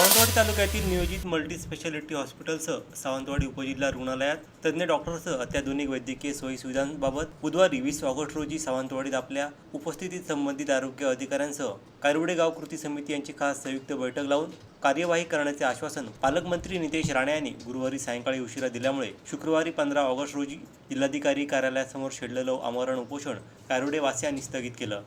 सावंतवाडी तालुक्यातील नियोजित multi speciality हॉस्पिटलसह Sawantwadi उपजिल्हा रुग्णालयात तज्ज्ञ डॉक्टरसह अत्याधुनिक वैद्यकीय सोयी सुविधांबाबत बुधवारी वीस ऑगस्ट रोजी सावंतवाडीत आपल्या उपस्थितीत संबंधित आरोग्य अधिकाऱ्यांसह कारुडे गाव कृती समिती यांची खास संयुक्त बैठक लावून कार्यवाही करण्याचे आश्वासन पालकमंत्री नितेश राणे यांनी गुरुवारी सायंकाळी उशिरा दिल्यामुळे शुक्रवारी पंधरा ऑगस्ट रोजी जिल्हाधिकारी कार्यालयासमोर शेडलेलं आमरण उपोषण कारुडे वासियांनी स्थगित केलं.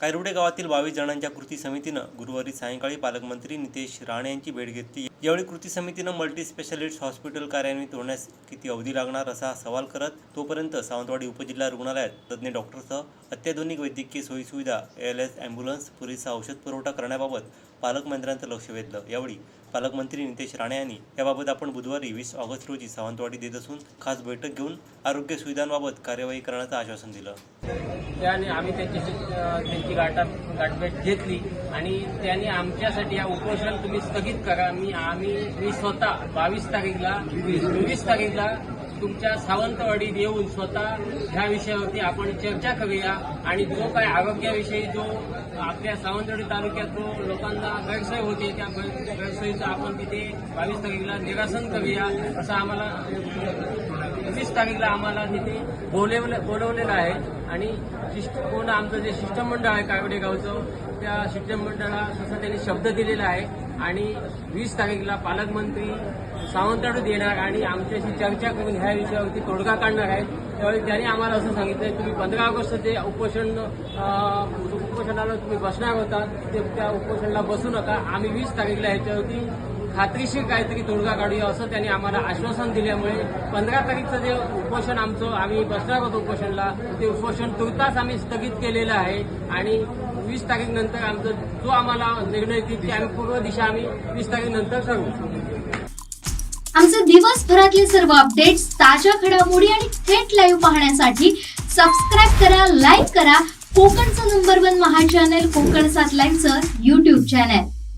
कायरुडे गावातील बावीस जणांच्या कृती समितीनं गुरुवारी सायंकाळी पालकमंत्री नितेश राणे यांची भेट घेतली. यावेळी कृती समितीनं मल्टी स्पेशालिस्ट हॉस्पिटल कार्यान्वित होण्यास किती अवधी लागणार असा सवाल करत तोपर्यंत सावंतवाडी उपजिल्हा रुग्णालयात तज्ज्ञ डॉक्टरसह अत्याधुनिक वैद्यकीय सोयीसुविधा एल एस ॲम्ब्युलन्स पुरेसा औषध पुरवठा करण्याबाबत पालकमंत्र्यांचं लक्ष वेधलं. यावेळी पालकमंत्री नितेश राणे यांनी याबाबत आपण बुधवारी वीस ऑगस्ट रोजी सावंतवाडी देत असून खास बैठक घेऊन आरोग्य सुविधांबाबत कार्यवाही करण्याचं आश्वासन दिलं. त्याने आम्ही त्यांच्याशी त्यांची गाठा गाठभेट घेतली आणि त्यांनी आमच्यासाठी या उपोषण तुम्ही स्थगित करा. मी आम्ही मी स्वतः बावीस तारीखला चोवीस तारीखला तुमच्या सावंतवाडीत येऊन स्वतः ह्या विषयावरती आपण चर्चा करूया. आणि जो काय आरोग्याविषयी जो आपल्या सावंतवाडी तालुक्यात जो लोकांना गैरसोय होते त्या गैर- गैरसोयीचं आपण तिथे बावीस तारखेला निरासन करूया असं आम्हाला वीस तारीखला आम्हाला तिथे बोलवलं बोलवलेलं आहे. आणि शिष्ट आमचं जे शिष्टमंडळ आहे कागडे गावचं त्या शिष्टमंडळाला तसं त्यांनी शब्द दिलेला आहे. आणि वीस तारीखला पालकमंत्री सावंतवाडीत येणार आणि आमच्याशी चर्चा करून ह्या विषयावरती तोडगा काढणार आहेत. त्यावेळी त्यांनी आम्हाला असं सांगितलं तुम्ही पंधरा ऑगस्ट ते उपोषण उपोषणाला तुम्ही बसणार होता. ते त्या उपोषणाला बसू नका. आम्ही वीस तारीखला ह्याच्यावरती खात्रीशीर काहीतरी तोडगा काढूया असं त्यांनी आम्हाला आश्वासन दिल्यामुळे पंधरा तारीखचं जे उपोषण आमचं आम्ही बसणार होतो उपोषणला ते उपोषण तुर्तास आम्ही स्थगित केलेलं आहे. आणि वीस तारीख नंतर आमचं जो आम्हाला निर्णय देईल ते आम्ही पूर्व दिशा आम्ही वीस तारीख नंतर करू आमचे दिवसभरातले सर्व अपडेट्स ताज्या घडामोडी आणि थेट लाईव्ह पाहण्यासाठी सबस्क्राईब करा लाईक करा. कोकणचं नंबर वन महा चॅनल कोकण सात लाईनचं युट्यूब चॅनल